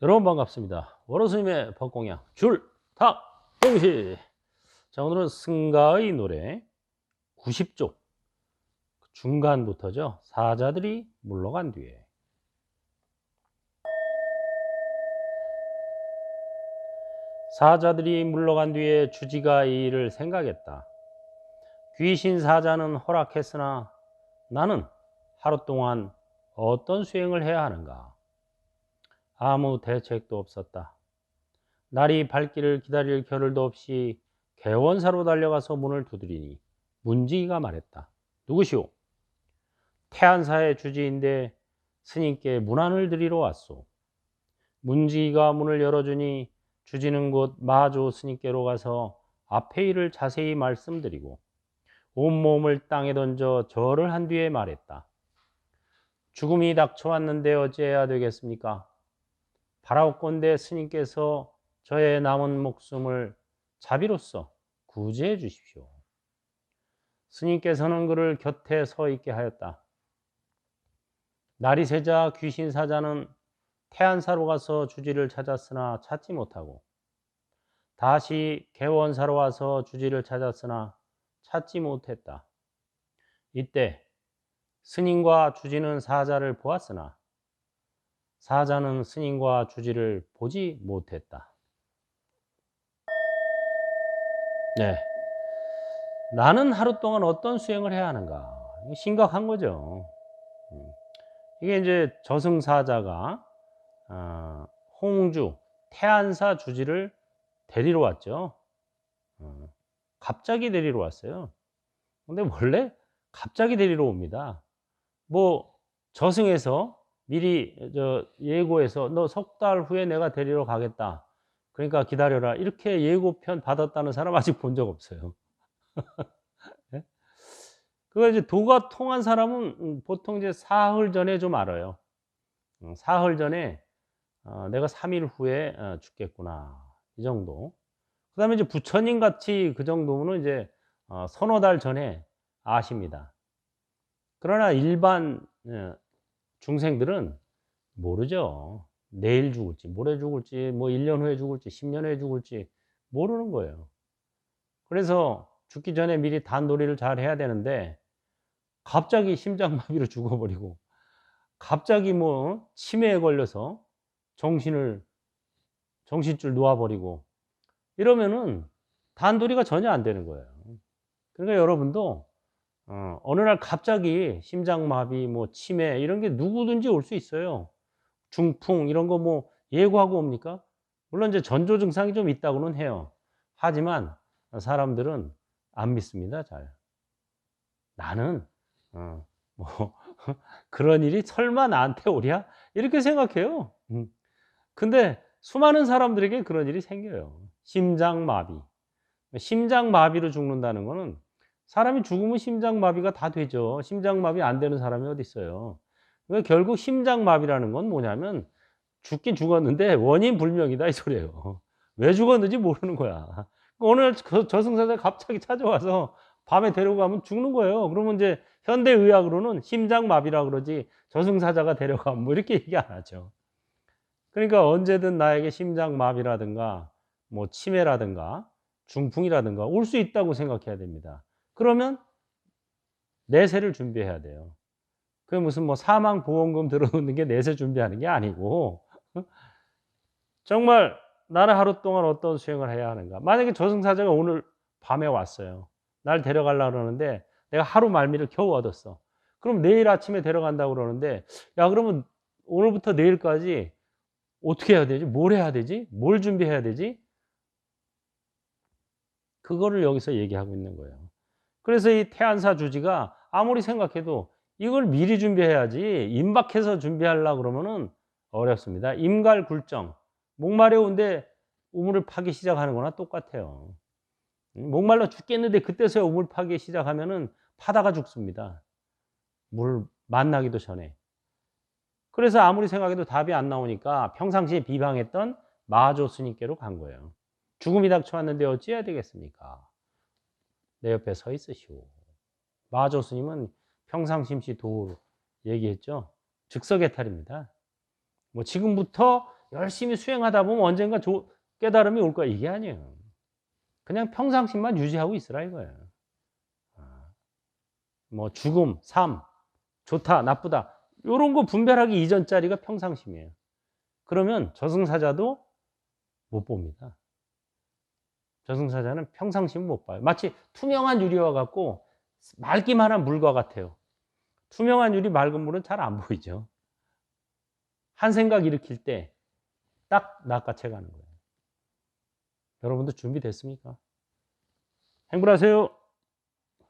여러분 반갑습니다. 월호스님의 법공양 줄탁 동시. 자 오늘은 승가의 노래 90쪽 중간부터죠. 사자들이 물러간 뒤에 사자들이 물러간 뒤에 주지가 이 일을 생각했다. 귀신 사자는 허락했으나 나는 하루 동안 어떤 수행을 해야 하는가? 아무 대책도 없었다. 날이 밝기를 기다릴 겨를도 없이 개원사로 달려가서 문을 두드리니 문지기가 말했다. 누구시오? 태안사의 주지인데 스님께 문안을 드리러 왔소. 문지기가 문을 열어주니 주지는 곧 마조 스님께로 가서 앞에 일을 자세히 말씀드리고 온몸을 땅에 던져 절을 한 뒤에 말했다. 죽음이 닥쳐왔는데 어찌해야 되겠습니까? 바라옵건대 스님께서 저의 남은 목숨을 자비로써 구제해 주십시오. 스님께서는 그를 곁에 서 있게 하였다. 날이 새자 귀신 사자는 태안사로 가서 주지를 찾았으나 찾지 못하고 다시 개원사로 와서 주지를 찾았으나 찾지 못했다. 이때 스님과 주지는 사자를 보았으나 사자는 스님과 주지를 보지 못했다. 네. 나는 하루 동안 어떤 수행을 해야 하는가? 심각한 거죠. 음. 이게 이제 저승사자가 어, 홍주 태안사 주지를 데리러 왔죠. 어, 갑자기 데리러 왔어요. 근데 원래 갑자기 데리러 옵니다. 뭐 저승에서 미리 저 예고해서 너 석 달 후에 내가 데리러 가겠다. 그러니까 기다려라. 이렇게 예고편 받았다는 사람 아직 본 적 없어요. 네? 그거 이제 도가 통한 사람은 음, 보통 이제 사흘 전에 좀 알아요. 음, 사흘 전에 어, 내가 3일 후에 어, 죽겠구나. 이 정도. 그 다음에 이제 부처님 같이 그 정도면 이제 어, 서너 달 전에 아십니다. 그러나 일반 어, 중생들은 모르죠. 내일 죽을지, 모레 죽을지, 뭐 1년 후에 죽을지, 10년 후에 죽을지 모르는 거예요. 그래서 죽기 전에 미리 단도리를 잘 해야 되는데 갑자기 심장마비로 죽어버리고 갑자기 뭐 치매에 걸려서 정신을 정신줄 놓아버리고 이러면은 단도리가 전혀 안 되는 거예요. 그러니까 여러분도 어, 어느 날 갑자기 심장마비, 뭐 치매 이런 게 누구든지 올 수 있어요. 중풍 이런 거 뭐 예고하고 옵니까? 물론 이제 전조 증상이 좀 있다고는 해요. 하지만 사람들은 안 믿습니다. 잘. 나는 어, 뭐 그런 일이 설마 나한테 오랴 이렇게 생각해요. 음. 근데 수많은 사람들에게 그런 일이 생겨요. 심장마비. 심장마비로 죽는다는 거는 사람이 죽으면 심장마비가 다 되죠. 심장마비 안 되는 사람이 어디 있어요. 그러니까 결국 심장마비라는 건 뭐냐면 죽긴 죽었는데 원인 불명이다 이 소리예요. 왜 죽었는지 모르는 거야. 오늘 저승사자 갑자기 찾아와서 밤에 데려가면 죽는 거예요. 그러면 이제 현대 의학으로는 심장마비라 그러지 저승사자가 데려가면 뭐 이렇게 얘기 안 하죠. 그러니까 언제든 나에게 심장마비라든가 뭐 치매라든가 중풍이라든가 올 수 있다고 생각해야 됩니다. 그러면 내세를 준비해야 돼요. 그게 무슨 뭐 사망 보험금 들어놓는 게 내세 준비하는 게 아니고 정말 나는 하루 동안 어떤 수행을 해야 하는가. 만약에 저승사자가 오늘 밤에 왔어요. 날 데려가려고 그러는데 내가 하루 말미를 겨우 얻었어. 그럼 내일 아침에 데려간다고 그러는데 야 그러면 오늘부터 내일까지 어떻게 해야 되지? 뭘 해야 되지? 뭘 준비해야 되지? 그거를 여기서 얘기하고 있는 거예요. 그래서 이 태안사 주지가 아무리 생각해도 이걸 미리 준비해야지 임박해서 준비하려고 그러면은 어렵습니다. 임갈 굴정. 목마려운데 우물을 파기 시작하는 거나 똑같아요. 목말라 죽겠는데 그때서야 우물 파기 시작하면은 파다가 죽습니다. 물 만나기도 전에. 그래서 아무리 생각해도 답이 안 나오니까 평상시에 비방했던 마조 스님께로 간 거예요. 죽음이 닥쳐왔는데 어찌해야 되겠습니까? 내 옆에 서 있으시오. 마조 스님은 평상심시 도를 얘기했죠. 즉석의 탈입니다. 뭐 지금부터 열심히 수행하다 보면 언젠가 조- 깨달음이 올 거야. 이게 아니에요. 그냥 평상심만 유지하고 있으라 이거예요. 아, 뭐 죽음, 삶, 좋다, 나쁘다 이런 거 분별하기 이전짜리가 평상심이에요. 그러면 저승사자도 못 봅니다. 저승사자는 평상심 못 봐요. 마치 투명한 유리와 같고 맑기만 한 물과 같아요. 투명한 유리, 맑은 물은 잘 안 보이죠. 한 생각 일으킬 때 딱 낚아채 가는 거예요. 여러분도 준비됐습니까? 행복하세요.